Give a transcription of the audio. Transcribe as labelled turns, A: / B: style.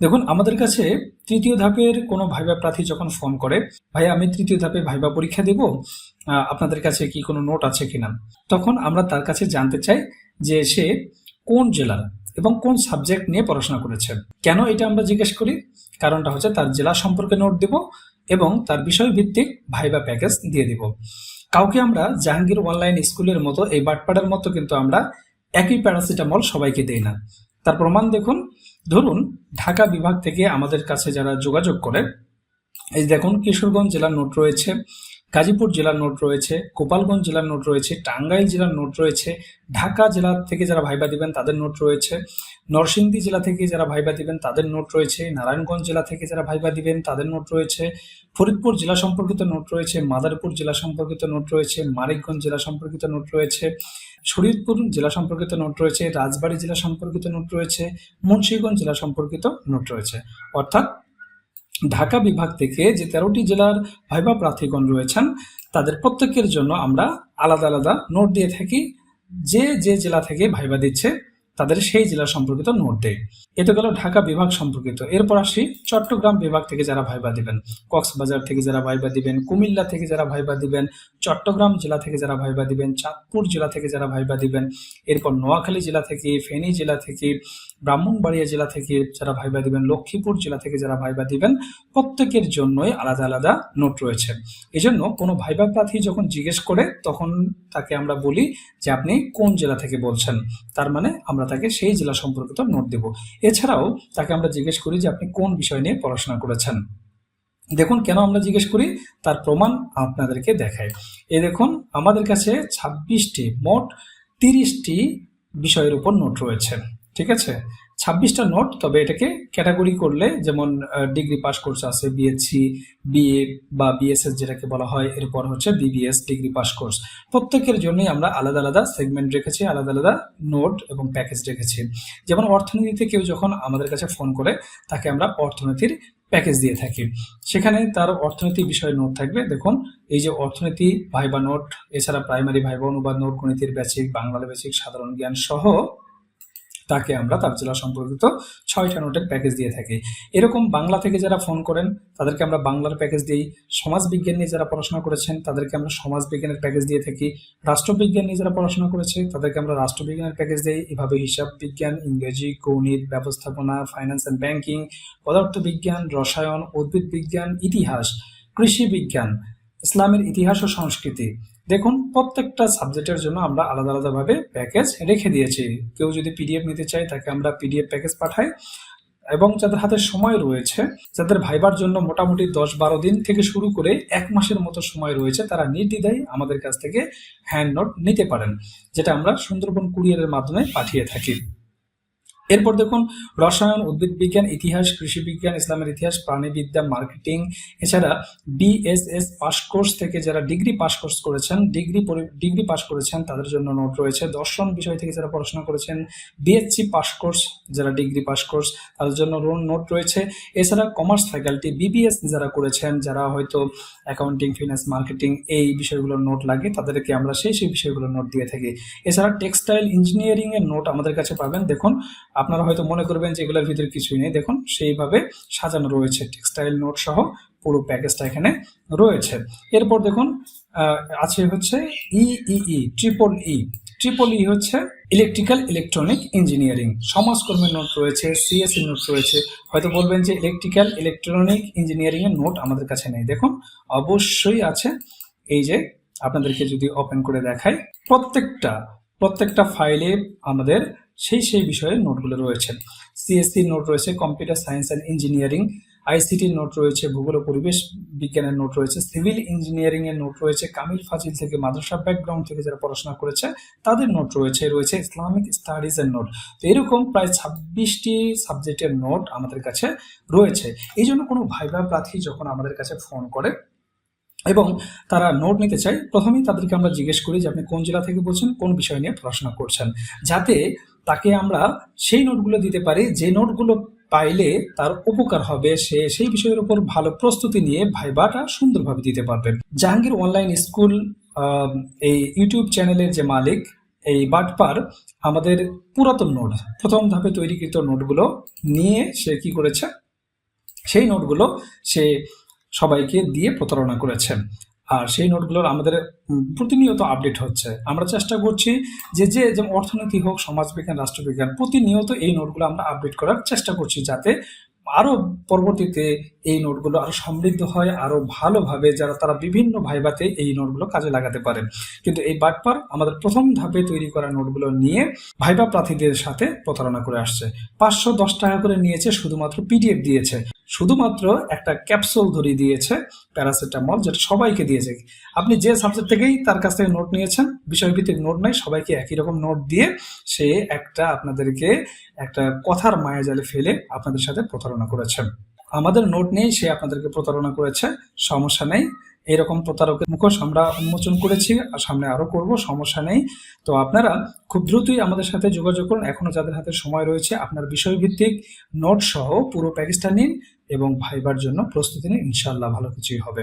A: দেখুন, আমাদের কাছে তৃতীয় ধাপের কোনো ভাইবা প্রার্থী যখন ফোন করে, ভাই, আমি তৃতীয় ধাপে ভাইবা পরীক্ষা দেব আপনাদের কাছে কি কোনো নোট আছে কিনা? তখন আমরা তার কাছে জানতে চাই যে সে কোন জেলার এবং কোন সাবজেক্ট নিয়ে পড়াশোনা করেছে। কেন এটা আমরা জিজ্ঞেস করি? কারণটা হচ্ছে তার জেলা সম্পর্কে নোট দেব এবং তার বিষয় ভিত্তিক ভাইবা প্যাকেজ দিয়ে দিব। কাউকে আমরা জাহাঙ্গীর অনলাইন স্কুলের মতো এই বাটপাড়ার মতো কিন্তু আমরা একই প্যারাসিটামল সবাইকে দেই না। তার প্রমাণ দেখুন। ধরুন, ঢাকা বিভাগ থেকে আমাদের কাছে যারা যোগাযোগ করে, এই দেখুন, কিশোরগঞ্জ জেলার নোট রয়েছে। গাজীপুর জেলার নোট রয়েছে গোপালগঞ্জ জেলার নোট রয়েছে টাঙ্গাইল জেলার নোট রয়েছে ঢাকা জেলা থেকে যারা ভাইবা দিবেন তাদের নোট রয়েছে নরসিংদী জেলা থেকে যারা ভাইবা দিবেন তাদের নোট রয়েছে নারায়ণগঞ্জ জেলা থেকে যারা ভাইবা দিবেন তাদের নোট রয়েছে ফরিদপুর জেলা সম্পর্কিত নোট রয়েছে মাদারীপুর জেলা সম্পর্কিত নোট রয়েছে মানিকগঞ্জ জেলা সম্পর্কিত নোট রয়েছে শরীয়তপুর জেলা সম্পর্কিত নোট রয়েছে রাজবাড়ী জেলা সম্পর্কিত নোট রয়েছে মুন্সিগঞ্জ জেলা সম্পর্কিত নোট রয়েছে অর্থাৎ ঢাকা বিভাগ থেকে যে তেরোটি জেলার ভাইবা প্রার্থীগণ রয়েছেন, তাদের প্রত্যেকের জন্য আমরা আলাদা আলাদা নোট দিয়ে থাকি। যে যে জেলা থেকে ভাইবা দিচ্ছে, তাদের সেই জেলা সম্পর্কিত নোট দেয় এ তো গেল ঢাকা বিভাগ সম্পর্কিত। এরপর আসি চট্টগ্রাম বিভাগ থেকে যারা ভাইবা দিবেন। কক্সবাজার থেকে যারা ভাইবা দিবেন, কুমিল্লা থেকে যারা ভাইবা দিবেন, চট্টগ্রাম জেলা থেকে যারা ভাইবা দিবেন, চাঁদপুর জেলা থেকে যারা ভাইবা দিবেন, এরপর নোয়াখালী জেলা থেকে, ফেনী জেলা থেকে ব্রাহ্মণবাড়িয়া জেলা থেকে যারা ভাইবা দিবেন, লক্ষ্মীপুর জেলা থেকে যারা ভাইবা দিবেন, প্রত্যেকের জন্যই আলাদা আলাদা নোট রয়েছে। এজন্য কোনো ভাইবা প্রার্থী যখন জিজ্ঞেস করে, তখন তাকে আমরা বলি যে, আপনি কোন জেলা থেকে বলছেন? তার মানে আমরা তাকে সেই জেলা সম্পর্কিত নোট দেব। এছাড়াও তাকে আমরা জিজ্ঞেস করি যে, আপনি কোন বিষয় নিয়ে পড়াশোনা করেছেন? দেখুন, কেন আমরা জিজ্ঞেস করি? তার প্রমাণ আপনাদেরকে দেখায় এ দেখুন, আমাদের কাছে ছাব্বিশটি, মোট তিরিশটি বিষয়ের উপর নোট রয়েছে। ঠিক আছে? ছাব্বিশটা নোট, তবে এটাকে ক্যাটাগরি করলে যেমন ডিগ্রি পাস কোর্স আছে বিএসসি বিএ বা বিএসএস যেটাকে বলা হয়, এরপর হচ্ছে বিবিএস ডিগ্রি পাস কোর্স। প্রত্যেকের জন্যই আমরা আলাদা আলাদা সেগমেন্ট রেখেছি, আলাদা আলাদা নোট এবং প্যাকেজ রেখেছি। যেমন অর্থনীতিতে কেউ যখন আমাদের কাছে ফোন করে, তাকে আমরা অর্থনীতির প্যাকেজ দিয়ে থাকি। সেখানে তার অর্থনীতি বিষয়ে নোট থাকবে। দেখুন, এই যে অর্থনীতি, ভাইবা নোট, এছাড়া প্রাইমারি ভাইবা, অনুবাদ নোট, গণিতের বেসিক, বাংলা বেসিক, সাধারণ জ্ঞান সহ তাকে আমরা তার জেলা সম্পর্কিত ছয়টা নোটের প্যাকেজ দিয়ে থাকি। এরকম বাংলা থেকে যারা ফোন করেন, তাদেরকে আমরা বাংলার প্যাকেজ দিই। সমাজবিজ্ঞান নিয়ে যারা পড়াশোনা করেছেন, তাদেরকে আমরা সমাজবিজ্ঞানের প্যাকেজ দিয়ে থাকি। রাষ্ট্রবিজ্ঞান নিয়ে যারা পড়াশোনা করেছে, তাদেরকে আমরা রাষ্ট্রবিজ্ঞানের প্যাকেজ দিই। এভাবে হিসাব বিজ্ঞান, ইংরেজি, গণিত, ব্যবস্থাপনা ফাইন্যান্স অ্যান্ড ব্যাংকিং পদার্থবিজ্ঞান, রসায়ন, উদ্ভিদ বিজ্ঞান, ইতিহাস, কৃষি বিজ্ঞান ইসলামের ইতিহাস ও সংস্কৃতি। দেখুন, প্রত্যেকটা সাবজেক্টের জন্য আমরা আলাদা আলাদাভাবে প্যাকেজ রেখে দিয়েছি। কেউ যদি পিডিএফ নিতে চায়, তাকে আমরা পিডিএফ প্যাকেজ পাঠাই এবং যাদের হাতে সময় রয়েছে, যাদের ভাইবার জন্য মোটামুটি দশ বারো দিন থেকে শুরু করে এক মাসের মতো সময় রয়েছে, তারা নির্দ্বিধায় আমাদের কাছ থেকে হ্যান্ড নোট নিতে পারেন, যেটা আমরা সুন্দরবন কুরিয়ারের মাধ্যমে পাঠিয়ে থাকি। এরপর দেখুন, রসায়ন উদ্ভিদ বিজ্ঞান ইতিহাস কৃষি বিজ্ঞান ইসলামের ইতিহাস, প্রাণীবিদ্যা, মার্কেটিং, এছাড়া বিএসএস পাস কোর্স থেকে যারা ডিগ্রি পাস কোর্স করেছেন, ডিগ্রি ডিগ্রি পাস করেছেন, তাদের জন্য নোট রয়েছে। দর্শন বিষয় থেকে যারা পড়াশোনা করেছেন, বিএসসি পাস কোর্স যারা ডিগ্রি পাস কোর্স, তাদের জন্য নোট রয়েছে। এছাড়া কমার্স ফ্যাকাল্টি, বিবিএস যারা করেছেন, যারা হয়তো অ্যাকাউন্টিং, ফিনান্স, মার্কেটিং, এই বিষয়গুলোর নোট লাগে, তাদেরকে আমরা সেই সেই বিষয়গুলোর নোট দিয়ে থাকি। এছাড়া টেক্সটাইল ইঞ্জিনিয়ারিংয়ের নোট আমাদের কাছে পাবেন। দেখুন আপনারা হয়তো মনে করবেন যে এগুলোর ভিতরে কিছুই নেই। দেখুন, সেইভাবে সাজানো রয়েছে টেক্সটাইল নোট সহ পুরো প্যাকেজটা এখানে রয়েছে। এরপর দেখুন আছে হচ্ছে EE triple E triple E হচ্ছে ইলেকট্রিক্যাল ইলেকট্রনিক ইঞ্জিনিয়ারিং সমাজকর্মের নোট রয়েছে সিএসসি নোট রয়েছে। হয়তো বলবেন যে ইলেকট্রিক্যাল ইলেকট্রনিক ইঞ্জিনিয়ারিং এর নোট আমাদের কাছে নেই। দেখুন, অবশ্যই আছে। এই যে, আপনাদেরকে যদি ওপেন করে দেখাই, প্রত্যেকটা প্রত্যেকটা ফাইলে আমাদের সেই সেই বিষয়ে নোটগুলো রয়েছে। সিএসসির নোট রয়েছে computer science and engineering ICT note রয়েছে, ভূগোল ও পরিবেশ বিজ্ঞানের নোট রয়েছে সিভিল ইঞ্জিনিয়ারিং এর নোট রয়েছে, কামিল ফাজিল থেকে মাদ্রাসা ব্যাকগ্রাউন্ড থেকে যারা পড়াশোনা করেছে, তাদের নোট রয়েছে রয়েছে ইসলামিক স্টাডিজ এর নোট। তো এরকম প্রায় ছাব্বিশটি সাবজেক্টের নোট আমাদের কাছে রয়েছে। এই জন্য কোনো ভাইবা প্রার্থী যখন আমাদের কাছে ফোন করে এবং তারা নোট নিতে চায়, প্রথমেই তাদেরকে আমরা জিজ্ঞেস করি যে আপনি কোন জেলা থেকে বলছেন, কোন বিষয় নিয়ে পড়াশোনা করছেন। যাতে তাকে আমরা সেই নোটগুলো দিতে পারি, যে নোটগুলো পাইলে তার উপকার হবে, সে সেই বিষয়ের উপর ভালো প্রস্তুতি নিয়ে ভাইবাটা সুন্দরভাবে দিতে পারবে। জাহাঙ্গীর অনলাইন স্কুল এই ইউটিউব চ্যানেলের যে মালিক, এই বাটপার, আমাদের পুরাতন নোট, প্রথম ধাপে তৈরিকৃত নোটগুলো নিয়ে সে কি করেছে, সেই নোটগুলো সে সবাইকে দিয়ে প্রতারণা করেছে। আর সেই নোটগুলোর আমাদের প্রতিনিয়ত আপডেট হচ্ছে। আমরা চেষ্টা করছি যে যে, যেমন অর্থনীতি হোক, সমাজবিজ্ঞান, রাষ্ট্রবিজ্ঞান, প্রতিনিয়ত এই নোটগুলো আমরা আপডেট করার চেষ্টা করছি যাতে আরও পরবর্তীতে এই নোটগুলো আরও সমৃদ্ধ হয়, আরও ভালোভাবে যারা, তারা বিভিন্ন ভাইবাতে এই নোটগুলো কাজে লাগাতে পারেন কিন্তু এই বাটপার আমাদের প্রথম ধাপে তৈরি করা নোটগুলো নিয়ে ভাইবা প্রার্থীদের সাথে প্রতারণা করে আসছে। পাঁচশো দশ টাকা করে নিয়েছে, শুধুমাত্র পিডিএফ দিয়েছে। শুধুমাত্র একটা ক্যাপসুল ধরিয়ে দিয়েছে প্যারাসিটামল, যেটা সবাইকে দিয়েছে। আপনি যে সাবজেক্ট থেকেই তার কাছ থেকে নোট নিয়েছেন, বিষয়ভিত্তিক নোট নাই, সবাইকে একই রকম নোট দিয়ে সে একটা আপনাদেরকে একটা কথার মায়াজালে ফেলে আপনাদের সাথে প্রতারণা করেছে আমাদের নোট নেই সে আপনাদেরকে প্রতারণা করেছে, সমস্যা নেই। এরকম প্রতারকের মুখোশ আমরা উন্মোচন করেছি আর সামনে আরও করব, সমস্যা নেই। তো আপনারা খুব দ্রুতই আমাদের সাথে যোগাযোগ করুন। এখনও যাদের হাতে সময় রয়েছে, আপনার বিষয়ভিত্তিক নোট সহ পুরো প্যাকেজটা নিন এবং ভাইবার জন্য প্রস্তুতি নিন। ইনশাল্লাহ ভালো কিছুই হবে।